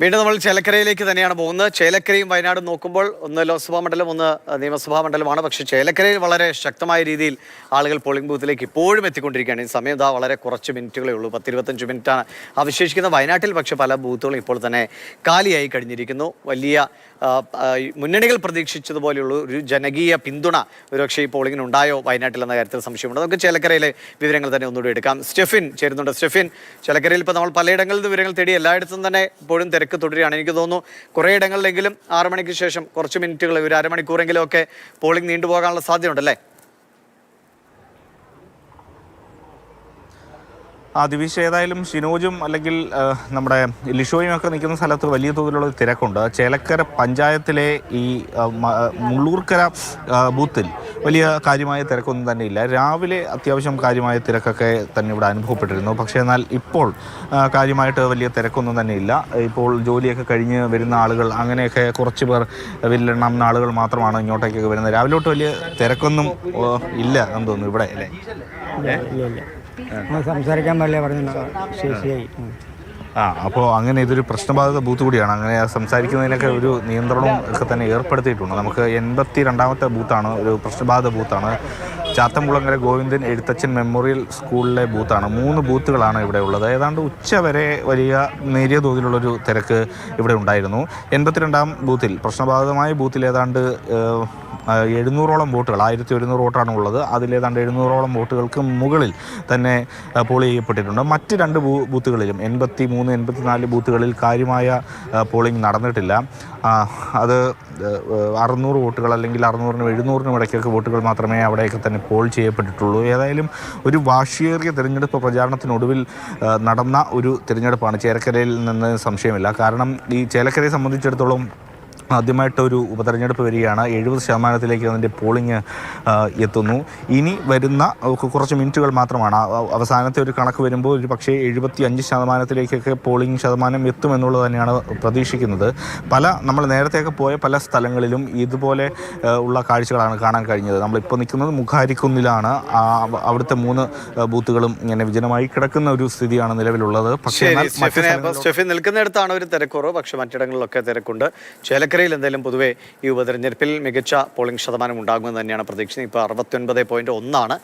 വീണ്ടും നമ്മൾ ചേലക്കരയിലേക്ക് തന്നെയാണ് പോകുന്നത്. ചേലക്കരയും വയനാടും നോക്കുമ്പോൾ ഒന്ന് ലോക്സഭാ മണ്ഡലം ഒന്ന് നിയമസഭാ മണ്ഡലമാണ്. പക്ഷേ ചേലക്കരയിൽ വളരെ ശക്തമായ രീതിയിൽ ആളുകൾ പോളിംഗ് ബൂത്തിലേക്ക് ഇപ്പോഴും എത്തിക്കൊണ്ടിരിക്കുകയാണ്. ഈ സമയം ഇതാ വളരെ കുറച്ച് മിനിറ്റുകളേ ഉള്ളൂ. പത്തിരുപത്തഞ്ച് മിനിറ്റാണ് അവശേഷിക്കുന്ന വയനാട്ടിൽ പക്ഷേ പല ബൂത്തുകളും ഇപ്പോൾ തന്നെ കാലിയായി കഴിഞ്ഞിരിക്കുന്നു. വലിയ മുന്നണികൾ പ്രതീക്ഷിച്ചതുപോലെയുള്ള ഒരു ജനകീയ പിന്തുണ ഒരുപക്ഷേ ഈ പോളിംഗിന് ഉണ്ടായോ വയനാട്ടിൽ എന്ന കാര്യത്തിൽ സംശയമുണ്ട്. നമുക്ക് ചേലക്കരയിലെ വിവരങ്ങൾ തന്നെ ഒന്നുകൂടി എടുക്കാം. സ്റ്റെഫിൻ ചേരുന്നുണ്ട്. സ്റ്റെഫിൻ ചേലക്കരയിൽ ഇപ്പോൾ നമ്മൾ പലയിടങ്ങളിൽ വിവരങ്ങൾ തേടി എല്ലായിടത്തും തന്നെ ഇപ്പോഴും തിരക്ക് തുടരുകയാണ്. എനിക്ക് തോന്നുന്നു കുറേ ഇടങ്ങളിലെങ്കിലും ആറ് മണിക്ക് ശേഷം കുറച്ച് മിനിറ്റുകൾ ഒരു അരമണിക്കൂറെങ്കിലും ഒക്കെ പോളിംഗ് നീണ്ടുപോകാനുള്ള സാധ്യതയുണ്ടല്ലേ? ദിവിഷ് ഏതായാലും ഷിനോജും അല്ലെങ്കിൽ നമ്മുടെ ലിഷോയും ഒക്കെ നിൽക്കുന്ന സ്ഥലത്ത് വലിയ തോതിലുള്ള തിരക്കുണ്ട്. ചേലക്കര പഞ്ചായത്തിലെ ഈ മുള്ളൂർക്കര ബൂത്തിൽ വലിയ കാര്യമായ തിരക്കൊന്നും തന്നെ ഇല്ല. രാവിലെ അത്യാവശ്യം കാര്യമായ തിരക്കൊക്കെ തന്നെ ഇവിടെ അനുഭവപ്പെട്ടിരുന്നു. പക്ഷേ എന്നാൽ ഇപ്പോൾ കാര്യമായിട്ട് വലിയ തിരക്കൊന്നും തന്നെ ഇല്ല. ഇപ്പോൾ ജോലിയൊക്കെ കഴിഞ്ഞ് വരുന്ന ആളുകൾ അങ്ങനെയൊക്കെ കുറച്ച് പേർ വില്ലെണ്ണം ആളുകൾ മാത്രമാണ് ഇങ്ങോട്ടേക്കൊക്കെ വരുന്നത്. രാവിലെ തൊട്ട് വലിയ തിരക്കൊന്നും ഇല്ല എന്ന് തോന്നുന്നു ഇവിടെ അല്ലേ? സംസാരിക്കാൻ പറ്റില്ല പറഞ്ഞു ആ. അപ്പോൾ അങ്ങനെ ഇതൊരു പ്രശ്നബാധിത ബൂത്ത് കൂടിയാണ്. അങ്ങനെ സംസാരിക്കുന്നതിനൊക്കെ ഒരു നിയന്ത്രണവും ഒക്കെ തന്നെ ഏർപ്പെടുത്തിയിട്ടുണ്ട്. നമുക്ക് എൺപത്തി രണ്ടാമത്തെ ബൂത്താണ് ഒരു പ്രശ്നബാധിത ബൂത്താണ്. ചാത്തംകുളങ്ങര ഗോവിന്ദൻ എഴുത്തച്ഛൻ മെമ്മോറിയൽ സ്കൂളിലെ ബൂത്താണ്. മൂന്ന് ബൂത്തുകളാണ് ഇവിടെ ഉള്ളത്. ഏതാണ്ട് ഉച്ച വരെ വലിയ നേരിയ തോതിലുള്ളൊരു തിരക്ക് ഇവിടെ ഉണ്ടായിരുന്നു. എൺപത്തിരണ്ടാം ബൂത്തിൽ പ്രശ്നബാധിതമായ ബൂത്തിൽ ഏതാണ്ട് എഴുന്നൂറോളം വോട്ടുകൾ ആയിരത്തി ഒരുന്നൂറ് വോട്ടാണ് ഉള്ളത്. അതിലേതാണ്ട് എഴുന്നൂറോളം വോട്ടുകൾക്ക് മുകളിൽ തന്നെ പോൾ ചെയ്യപ്പെട്ടിട്ടുണ്ട്. മറ്റ് രണ്ട് ബൂ ബൂത്തുകളിലും എൺപത്തി മൂന്ന് എൺപത്തി നാല് ബൂത്തുകളിൽ കാര്യമായ പോളിംഗ് നടന്നിട്ടില്ല. അത് അറുന്നൂറ് വോട്ടുകൾ അല്ലെങ്കിൽ അറുന്നൂറിനും എഴുന്നൂറിനും ഇടയ്ക്കൊക്കെ വോട്ടുകൾ മാത്രമേ അവിടെയൊക്കെ തന്നെ പോൾ ചെയ്യപ്പെട്ടിട്ടുള്ളൂ. ഏതായാലും ഒരു വാശിയേറിയ തിരഞ്ഞെടുപ്പ് പ്രചാരണത്തിനൊടുവിൽ നടന്ന ഒരു തിരഞ്ഞെടുപ്പാണ്. ചേലക്കരയിൽ നിന്ന് സംശയമില്ല. കാരണം ഈ ചേലക്കരയെ സംബന്ധിച്ചിടത്തോളം ആദ്യമായിട്ട് ഒരു ഉപതെരഞ്ഞെടുപ്പ് വരികയാണ്. എഴുപത് ശതമാനത്തിലേക്ക് അതിന്റെ പോളിംഗ് എത്തുന്നു. ഇനി വരുന്ന കുറച്ച് മിനിറ്റുകൾ മാത്രമാണ്. അവസാനത്തെ ഒരു കണക്ക് വരുമ്പോൾ ഒരു പക്ഷേ എഴുപത്തി അഞ്ച് ശതമാനത്തിലേക്കൊക്കെ പോളിംഗ് ശതമാനം എത്തുമെന്നുള്ളത് തന്നെയാണ് പ്രതീക്ഷിക്കുന്നത്. പല നമ്മൾ നേരത്തെയൊക്കെ പോയ പല സ്ഥലങ്ങളിലും ഇതുപോലെ ഉള്ള കാഴ്ചകളാണ് കാണാൻ കഴിഞ്ഞത്. നമ്മളിപ്പോൾ നിൽക്കുന്നത് മുഖാരിക്കുന്നിലാണ്. അവിടുത്തെ മൂന്ന് ബൂത്തുകളും ഇങ്ങനെ വിജനമായി കിടക്കുന്ന ഒരു സ്ഥിതിയാണ് നിലവിലുള്ളത്. പക്ഷേ നിൽക്കുന്നിടത്താണ് ഒരു തിരക്കുറവ്. പക്ഷേ മറ്റിടങ്ങളിലൊക്കെ തിരക്കുണ്ട്. ചേലക്കരയിൽ എന്തായാലും പൊതുവെ ഈ ഉപതെരഞ്ഞെടുപ്പിൽ മികച്ച പോളിംഗ് ശതമാനം ഉണ്ടാകുമെന്ന് തന്നെയാണ് പ്രതീക്ഷിക്കുന്നത്. ഇപ്പോൾ അറുപത്തി ഒൻപത് പോയിന്റ് ഒന്നാണ്.